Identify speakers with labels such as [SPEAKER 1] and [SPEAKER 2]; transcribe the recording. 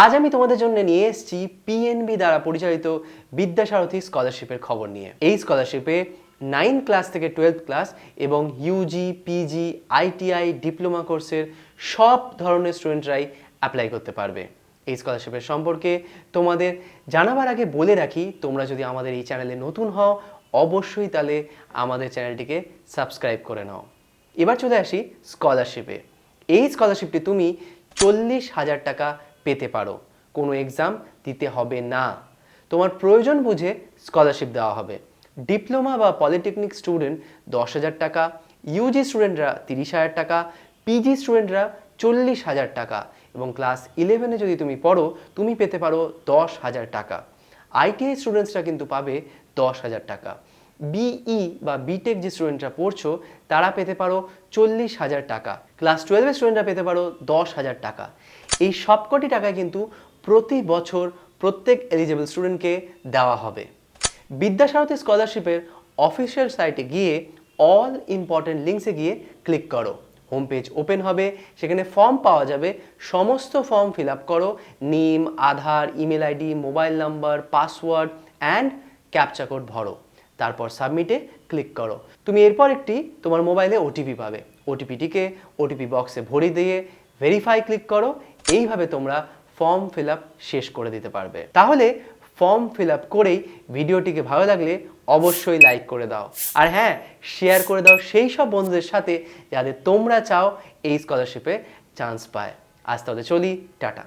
[SPEAKER 1] আজ আমি তোমাদের জন্য নিয়ে এসেছি পিএনবি দ্বারা পরিচালিত বিদ্যাসারথী স্কলারশিপের খবর নিয়ে। এই স্কলারশিপে নাইন ক্লাস থেকে টুয়েলভ ক্লাস এবং ইউজি পিজি আইটিআই ডিপ্লোমা কোর্সের সব ধরনের স্টুডেন্টরাই অ্যাপ্লাই করতে পারবে। এই স্কলারশিপের সম্পর্কে তোমাদের জানাবার আগে বলে রাখি, তোমরা যদি আমাদের এই চ্যানেলে নতুন হও, অবশ্যই তাহলে আমাদের চ্যানেলটিকে সাবস্ক্রাইব করে নাও। এবার চলে আসি স্কলারশিপে এই স্কলারশিপটি তুমি চল্লিশ হাজার টাকা পেতে পারো। কোনো এক্সাম দিতে হবে না। তোমার প্রয়োজন বুঝে স্কলারশিপ দেওয়া হবে। ডিপ্লোমা বা পলিটেকনিক স্টুডেন্ট দশ হাজার টাকা ইউজি স্টুডেন্টরা তিরিশ হাজার টাকা পিজি স্টুডেন্টরা চল্লিশ হাজার টাকা এবং ক্লাস ইলেভেনে যদি তুমি পড়ো, তুমি পেতে পারো দশ হাজার টাকা। আইটিআই স্টুডেন্টসরা কিন্তু পাবে দশ হাজার টাকা। বিই বা বিটেক যে স্টুডেন্টরা পড়ছো, তারা পেতে পারো চল্লিশ হাজার টাকা। ক্লাস টুয়েলভের স্টুডেন্টরা পেতে পারো দশ হাজার টাকা। এই সবকটি টাকা কিন্তু প্রতি বছর প্রত্যেক এলিজেবল স্টুডেন্টকে দেওয়া হবে। বিদ্যাসারথী স্কলারশিপের অফিসিয়াল সাইটে গিয়ে অল ইম্পর্টেন্ট লিঙ্কসে গিয়ে ক্লিক করো। হোম পেজ ওপেন হবে, সেখানে ফর্ম পাওয়া যাবে। সমস্ত ফর্ম ফিল আপ করো name Aadhaar email ID mobile number password and captcha code ভরো। তারপর সাবমিটে ক্লিক করো। তুমি এরপর একটি তোমার মোবাইলে ওটিপি পাবে। ওটিপিটিকে ওটিপি বক্সে ভরে দিয়ে ভেরিফাই ক্লিক করো। এইভাবে তোমরা ফর্ম ফিল শেষ করে দিতে পারবে। তাহলে ফর্ম ফিল আপ করেই ভিডিওটিকে ভালো লাগলে অবশ্যই লাইক করে দাও। আর হ্যাঁ শেয়ার করে দাও সেই সব বন্ধুদের সাথে যাদের তোমরা চাও এই স্কলারশিপে চান্স পায়। আজ তাহলে চলি, টাটা।